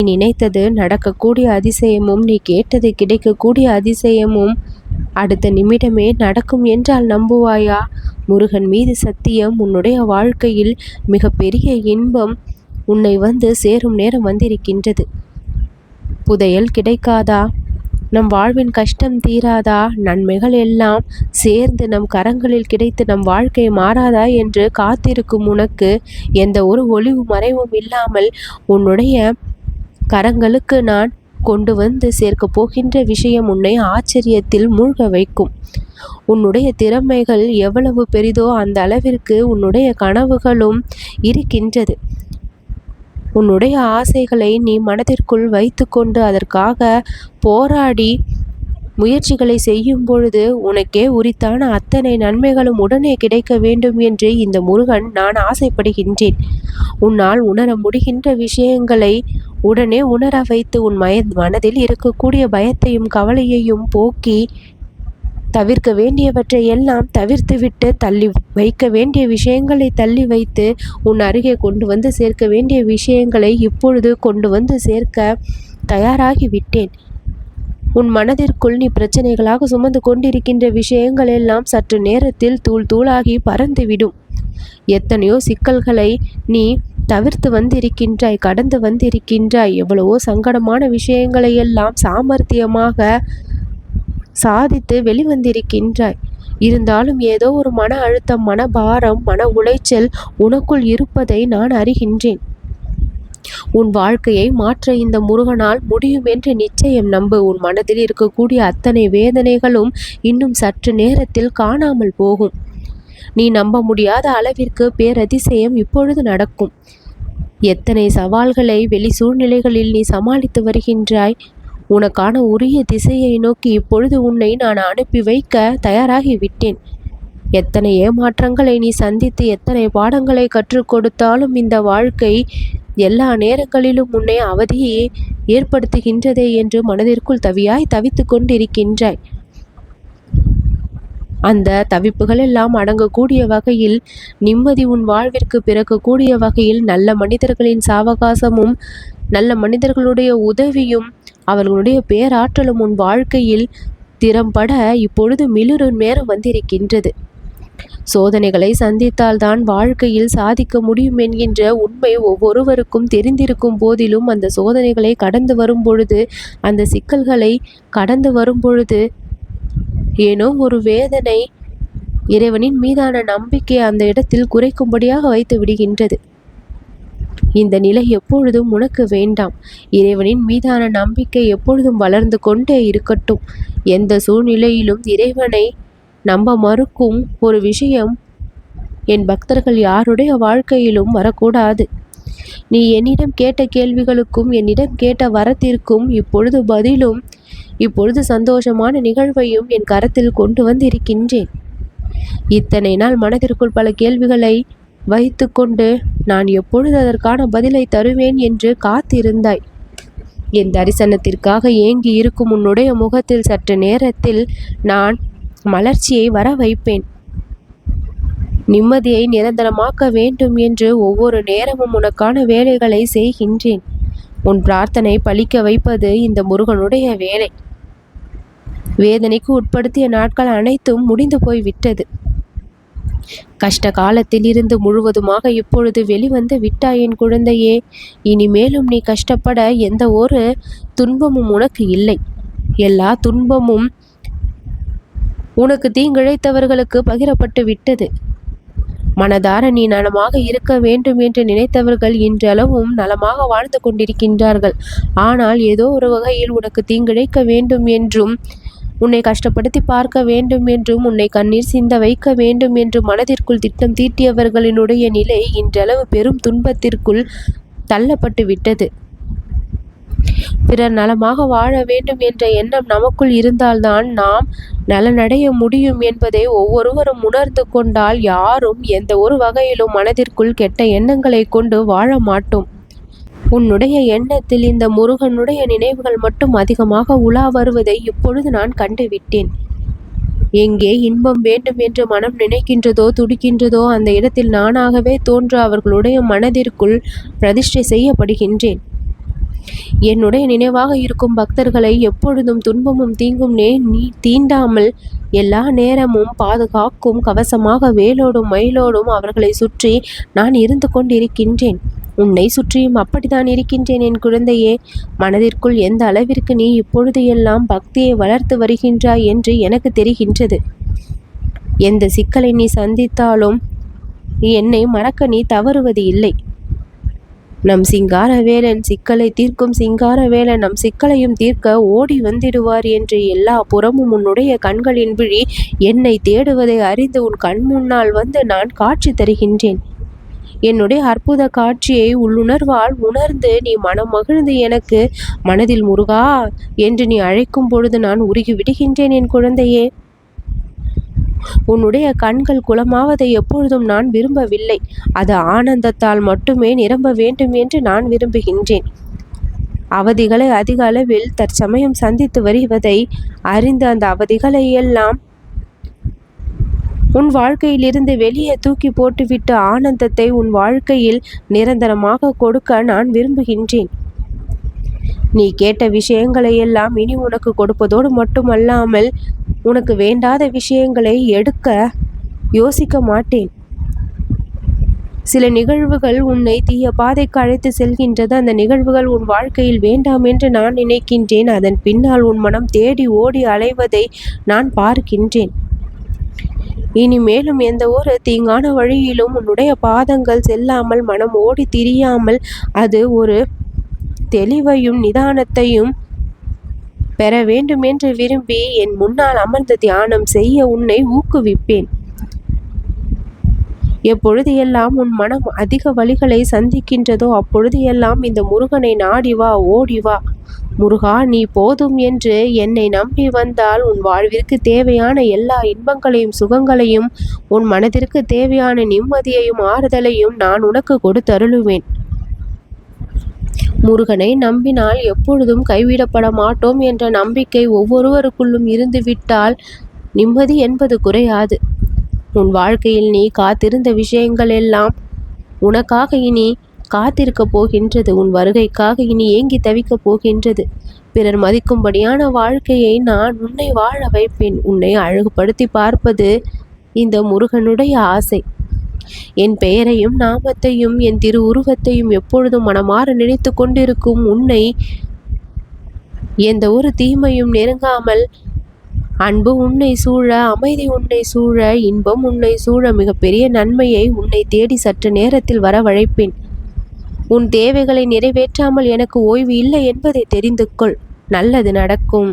நீ நினைத்தது நடக்கக்கூடிய அதிசயமும் நீ கேட்டது கிடைக்கக்கூடிய அதிசயமும் அடுத்த நிமிடமே நடக்கும் என்றால் நம்புவாயா? முருகன் மீது சத்தியம் உன்னுடைய வாழ்க்கையில் மிகப்பெரிய இன்பம் உன்னை வந்து சேரும் நேரம் வந்திருக்கின்றது. புதையல் கிடைக்காதா? நம் வாழ்வின் கஷ்டம் தீராதா? நன்மைகள் எல்லாம் சேர்ந்து நம் கரங்களில் கிடைத்து நம் வாழ்க்கை மாறாதா என்று காத்திருக்கும் உனக்கு எந்த ஒரு ஒளிவு மறைவும் இல்லாமல் உன்னுடைய கரங்களுக்கு நான் கொண்டு வந்து சேர்க்கப் போகின்ற விஷயம் உன்னை ஆச்சரியத்தில் மூழ்க வைக்கும். உன்னுடைய திறமைகள் எவ்வளவு பெரிதோ அந்த அளவிற்கு உன்னுடைய கனவுகளும் இருக்கின்றது. உன்னுடைய ஆசைகளை நீ மனதிற்குள் வைத்துக்கொண்டு அதற்காக போராடி முயற்சிகளை செய்யும் பொழுது உனக்கே உரித்தான அத்தனை நன்மைகளும் உடனே கிடைக்க வேண்டும் என்று இந்த முருகன் நான் ஆசைப்படுகின்றேன். உன்னால் உணர முடிகின்ற விஷயங்களை உடனே உணர வைத்து உன் மய மனதில் இருக்கக்கூடிய பயத்தையும் கவலையையும் போக்கி தவிர்க்க வேண்டியவற்றை எல்லாம் தவிர்த்துவிட்டு தள்ளி வைக்க வேண்டிய விஷயங்களை தள்ளி வைத்து உன் அருகே கொண்டு வந்து சேர்க்க வேண்டிய விஷயங்களை இப்பொழுது கொண்டு வந்து சேர்க்க தயாராகிவிட்டேன். உன் மனதிற்குள் நீ பிரச்சனைகளாக சுமந்து கொண்டிருக்கின்ற விஷயங்கள் எல்லாம் சற்று நேரத்தில் தூள் தூளாகி பறந்துவிடும். எத்தனையோ சிக்கல்களை நீ தவிர்த்து வந்திருக்கின்றாய் கடந்து வந்திருக்கின்றாய். எவ்வளவோ சங்கடமான விஷயங்களை எல்லாம் சாமர்த்தியமாக சாதித்து வெளிவந்திருக்கின்றாய். இருந்தாலும் ஏதோ ஒரு மன அழுத்தம் மன பாரம் மன உளைச்சல் உனக்குள் இருப்பதை நான் அறிகின்றேன். உன் வாழ்க்கையை மாற்ற இந்த முருகனால் முடியும் என்று நிச்சயம் நம்பு. உன் மனதில் இருக்கக்கூடிய அத்தனை வேதனைகளும் இன்னும் சற்று நேரத்தில் காணாமல் போகும். நீ நம்ப முடியாத அளவிற்கு பேரதிசயம் இப்பொழுது நடக்கும். எத்தனை சவால்களை வெளி சூழ்நிலைகளில் நீ சமாளித்து வருகின்றாய்? உனக்கான உரிய திசையை நோக்கி இப்பொழுது உன்னை நான் அனுப்பி வைக்க தயாராகி விட்டேன் எத்தனை ஏமாற்றங்களை நீ சந்தித்து எத்தனை பாடங்களை கற்றுக் கொடுத்தாலும் இந்த வாழ்க்கை எல்லா நேரங்களிலும் உன்னை அவதியை ஏற்படுத்துகின்றதே என்று மனதிற்குள் தவியாய் தவித்து கொண்டிருக்கின்றாய். அந்த தவிப்புகள் எல்லாம் அடங்கக்கூடிய வகையில் நிம்மதி உன் வாழ்விற்கு பிறக்கக்கூடிய வகையில் நல்ல மனிதர்களின் சாவகாசமும் நல்ல மனிதர்களுடைய உதவியும் அவர்களுடைய பேராற்றலும் உன் வாழ்க்கையில் திறம்பட இப்பொழுது மிளிரும் நேரம் வந்திருக்கின்றது. சோதனைகளை சந்தித்தால்தான் வாழ்க்கையில் சாதிக்க முடியும் என்கின்ற உண்மை ஒவ்வொருவருக்கும் தெரிந்திருக்கும் போதிலும் அந்த சோதனைகளை கடந்து வரும் பொழுது அந்த சிக்கல்களை கடந்து வரும் பொழுது ஏனோ ஒரு வேதனை இறைவனின் மீதான நம்பிக்கை அந்த இடத்தில் குறைக்கும்படியாக வைத்து விடுகின்றது. இந்த நிலை எப்பொழுதும் உனக்கு வேண்டாம். இறைவனின் மீதான நம்பிக்கை எப்பொழுதும் வளர்ந்து கொண்டே இருக்கட்டும். எந்த சூழ்நிலையிலும் இறைவனை நம்ப மறுக்கும் ஒரு விஷயம் என் பக்தர்கள் யாருடைய வாழ்க்கையிலும் வரக்கூடாது. நீ என்னிடம் கேட்ட கேள்விகளுக்கும் என்னிடம் கேட்ட வரத்திற்கும் இப்பொழுது பதிலும் இப்பொழுது சந்தோஷமான நிகழ்வையும் என் கரத்தில் கொண்டு வந்திருக்கின்றேன். இத்தனை நாள் மனதிற்குள் பல கேள்விகளை வைத்துக்கொண்டு நான் எப்பொழுது அதற்கான பதிலை தருவேன் என்று காத்திருந்தாய். என் தரிசனத்திற்காக ஏங்கி இருக்கும் உன்னுடைய முகத்தில் சற்று நேரத்தில் நான் மலர்ச்சியை வர வைப்பேன். நிம்மதியை நிரந்தரமாக்க வேண்டும் என்று ஒவ்வொரு நேரமும் உனக்கான வேலைகளை செய்கின்றேன். உன் பிரார்த்தனை பழிக்க வைப்பது இந்த முருகனுடைய வேலை. வேதனைக்கு உட்படுத்திய நாட்கள் அனைத்தும் முடிந்து போய்விட்டது. கஷ்ட காலத்தில் இருந்து முழுவதுமாக இப்பொழுது வெளிவந்து விட்டாயின் குழந்தையே இனிமேலும் நீ கஷ்டப்பட எந்த ஒரு துன்பமும் உனக்கு இல்லை. எல்லா துன்பமும் உனக்கு தீங்கிழைத்தவர்களுக்கு பகிரப்பட்டு விட்டது. மனதார நீ நலமாக இருக்க வேண்டும் என்று நினைத்தவர்கள் இன்றளவும் நலமாக வாழ்ந்து கொண்டிருக்கின்றார்கள். ஆனால் ஏதோ ஒரு வகையில் உனக்கு தீங்கிழைக்க வேண்டும் என்றும் உன்னை கஷ்டப்படுத்தி பார்க்க வேண்டும் என்றும் உன்னை கண்ணீர் சிந்த வைக்க வேண்டும் என்று மனதிற்குள் திட்டம் தீட்டியவர்களினுடைய நிலை இன்றளவு பெரும் துன்பத்திற்குள் தள்ளப்பட்டு விட்டது. பிறர் நலமாக வாழ வேண்டும் என்ற எண்ணம் நமக்குள் இருந்தால்தான் நாம் நலனடைய முடியும் என்பதை ஒவ்வொருவரும் உணர்ந்து கொண்டால் யாரும் எந்த ஒரு வகையிலும் மனதிற்குள் கெட்ட எண்ணங்களை கொண்டு வாழ மாட்டோம். உன்னுடைய எண்ணத்தில் இந்த முருகனுடைய நினைவுகள் மட்டும் அதிகமாக உலா வருவதை இப்பொழுது நான் கண்டுவிட்டேன். எங்கே இன்பம் வேண்டும் என்று மனம் நினைக்கின்றதோ துடிக்கின்றதோ அந்த இடத்தில் நானாகவே தோன்ற அவர்களுடைய மனதிற்குள் பிரதிஷ்டை செய்யப்படுகின்றேன். என்னுடைய நினைவாக இருக்கும் பக்தர்களை எப்பொழுதும் துன்பமும் தீங்கும் நே நீ தீண்டாமல் எல்லா நேரமும் பாதுகாக்கும் கவசமாக வேலோடும் மயிலோடும் அவர்களை சுற்றி நான் இருந்து கொண்டிருக்கின்றேன். உன்னை சுற்றியும் அப்படித்தான் இருக்கின்றேன் என் குழந்தையே. மனதிற்குள் எந்த அளவிற்கு நீ இப்பொழுது எல்லாம் பக்தியை வளர்த்து வருகின்றாய் என்று எனக்கு தெரிகின்றது. எந்த சிக்கலை நீ சந்தித்தாலும் என்னை மறக்க நீ தவறுவது இல்லை. நம் சிங்காரவேலன் சிக்கலை தீர்க்கும் சிங்காரவேலன் நம் சிக்கலையும் தீர்க்க ஓடி வந்திடுவார் என்று எல்லா புறமும் உன்னுடைய கண்களின் விழி என்னை தேடுவதை அறிந்து உன் கண் முன்னால் வந்து நான் காட்சி தருகின்றேன். என்னுடைய அற்புத காட்சியை உள்ளுணர்வால் உணர்ந்து நீ மனம் மகிழ்ந்து எனக்கு மனதில் முருகா என்று நீ அழைக்கும் பொழுது நான் உருகி விடுகின்றேன் என் குழந்தையே. உன்னுடைய கண்கள் குளமாவதை எப்பொழுதும் நான் விரும்பவில்லை. அது ஆனந்தத்தால் மட்டுமே நிரம்ப வேண்டும் என்று நான் விரும்புகின்றேன். அவதிகளை அதிக அளவில் தற்சமயம் சந்தித்து வருவதை அறிந்து அந்த அவதிகளை எல்லாம் உன் வாழ்க்கையிலிருந்து வெளியே தூக்கி போட்டுவிட்டு ஆனந்தத்தை உன் வாழ்க்கையில் நிரந்தரமாக கொடுக்க நான் விரும்புகின்றேன். நீ கேட்ட விஷயங்களை எல்லாம் இனி உனக்கு கொடுப்பதோடு மட்டுமல்லாமல் உனக்கு வேண்டாத விஷயங்களை எடுக்க யோசிக்க மாட்டேன். சில நிகழ்வுகள் உன்னை தீய பாதைக்கு அழைத்து செல்கின்றது. அந்த நிகழ்வுகள் உன் வாழ்க்கையில் வேண்டாம் என்று நான் நினைக்கின்றேன். அதன் பின்னால் உன் மனம் தேடி ஓடி அலைவதை நான் பார்க்கின்றேன். இனி மேலும் எந்த ஒரு தீங்கான வழியிலும் உன்னுடைய பாதங்கள் செல்லாமல் மனம் ஓடி திரியாமல் அது ஒரு தெளிவையும் நிதானத்தையும் பெற வேண்டுமென்று விரும்பி என் முன்னால் அமர்ந்து தியானம் செய்ய உன்னை ஊக்குவிப்பேன். எப்பொழுது எல்லாம் உன் மனம் அதிக வழிகளை சந்திக்கின்றதோ அப்பொழுது எல்லாம் இந்த முருகனை நாடி வா ஓடி வா. முருகா நீ போதும் என்று என்னை நம்பி வந்தால் உன் வாழ்விற்கு தேவையான எல்லா இன்பங்களையும் சுகங்களையும் உன் மனதிற்கு தேவையான நிம்மதியையும் ஆறுதலையும் நான் உனக்கு கொடுத்தருளுவேன். முருகனை நம்பினால் எப்பொழுதும் கைவிடப்பட மாட்டோம் என்ற நம்பிக்கை ஒவ்வொருவருக்குள்ளும் இருந்துவிட்டால் நிம்மதி என்பது குறையாது. உன் வாழ்க்கையில் நீ காத்திருந்த விஷயங்கள் எல்லாம் உனக்காக இனி காத்திருக்கப் போகின்றது. உன் வருகைக்காக இனி ஏங்கி தவிக்கப் போகின்றது. பிறர் மதிக்கும்படியான வாழ்க்கையை நான் உன்னை வாழ வைப்பேன். உன்னை அழகுபடுத்தி பார்ப்பது இந்த முருகனுடைய ஆசை. என் பெயரையும் நாமத்தையும் என் திரு உருவத்தையும் எப்பொழுதும் மனமாற நினைத்து கொண்டிருக்கும் உன்னை எந்த ஒரு தீமையும் நெருங்காமல் அன்பு உன்னை சூழ அமைதி உன்னை சூழ இன்பம் உன்னை சூழ மிகப்பெரிய நன்மையை உன்னை தேடி சற்று நேரத்தில் வரவழைப்பேன். உன் தேவைகளை நிறைவேற்றாமல் எனக்கு ஓய்வு இல்லை என்பதை தெரிந்து கொள். நல்லது நடக்கும்.